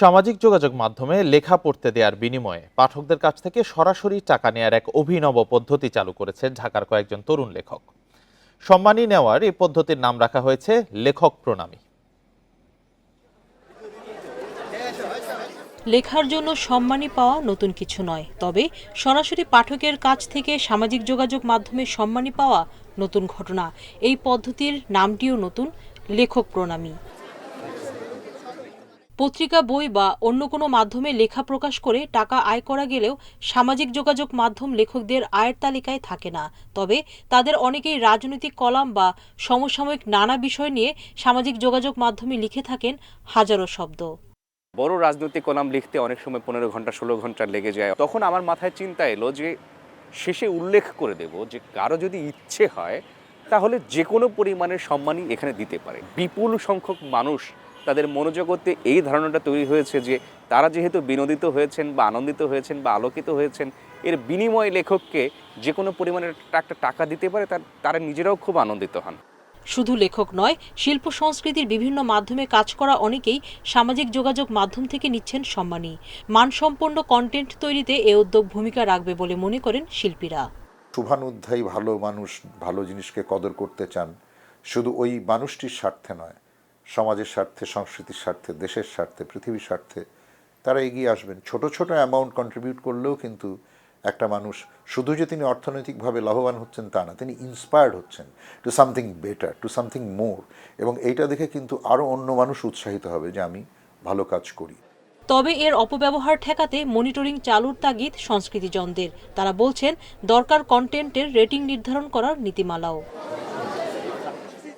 সামাজিক যোগাযোগ মাধ্যমে লেখা পড়তে দেওয়ার বিনিময়ে পাঠকদের কাছ থেকে সরাসরি টাকা নেয়ার এক অভিনব পদ্ধতি চালু করেছে ঢাকার কয়েকজন তরুণ লেখক। সম্মানী নেওয়ার এই পদ্ধতির নাম রাখা হয়েছে লেখক প্রণামী। লেখার জন্য সম্মানী পাওয়া নতুন কিছু নয়, তবে সরাসরি পাঠকের কাছ থেকে সামাজিক যোগাযোগ মাধ্যমে সম্মানী পাওয়া নতুন ঘটনা। এই পদ্ধতির নামটিও নতুন, লেখক প্রণামী। পত্রিকা, বই বা অন্য কোনো মাধ্যমে লেখা প্রকাশ করে টাকা আয় করা গেলেও সামাজিক যোগাযোগ মাধ্যম লেখকদের আয়ের তালিকায় থাকে না। তবে তাদের অনেকেই রাজনৈতিক কলাম বা সমসাময়িক নানা বিষয় নিয়ে সামাজিক যোগাযোগ মাধ্যমে লিখে থাকেন হাজারো শব্দ। বড় রাজনৈতিক কলাম লিখতে অনেক সময় পনেরো ঘণ্টা, ষোলো ঘণ্টা লেগে যায়। তখন আমার মাথায় চিন্তা এলো যে শেষে উল্লেখ করে দেব যে কারও যদি ইচ্ছে হয়, তাহলে যে কোনো পরিমাণের সম্মানই এখানে দিতে পারে। বিপুল সংখ্যক মানুষ তাদের মনোজগতে এই ধারণাটা তৈরি হয়েছে যে তারা যেহেতু বিনোদিত হয়েছেন বা আনন্দিত হয়েছেন বা আলোকিত হয়েছেন এর বিনিময়ে লেখককে যে কোনো পরিমাণের একটা টাকা দিতে পারে তার তারা নিজেরাও খুব আনন্দিত হন। শুধু লেখক নয় শিল্প সংস্কৃতির বিভিন্ন মাধ্যমে কাজ করা অনেকেই সামাজিক যোগাযোগ মাধ্যম থেকে নিচ্ছেন সম্মানী। মানসম্পন্ন কন্টেন্ট তৈরিতে এ উদ্যোগ ভূমিকা রাখবে বলে মনে করেন শিল্পীরা। শুভানুধ্যায়ী ভালো মানুষ ভালো জিনিসকে কদর করতে চান শুধু ওই মানুষটির স্বার্থে নয় সমাজের স্বার্থে, সংস্কৃতির স্বার্থে, দেশের স্বার্থে, পৃথিবীর স্বার্থে তারা এগিয়ে আসবেন। ছোট ছোট অ্যামাউন্ট কন্ট্রিবিউট করলেও কিন্তু একটা মানুষ শুধু যে তিনি অর্থনৈতিকভাবে লাভবান হচ্ছেন তা না, তিনি ইন্সপায়ার্ড হচ্ছেন to something better to something more এবং এইটা দেখে কিন্তু আরও অন্য মানুষ উৎসাহিত হবে যে আমি ভালো কাজ করি। তবে এর অপব্যবহার ঠেকাতে মনিটরিং চালুর তাগিদ সংস্কৃতিজনদের। তারা বলছেন, দরকার কন্টেন্টের রেটিং নির্ধারণ করার নীতিমালাও।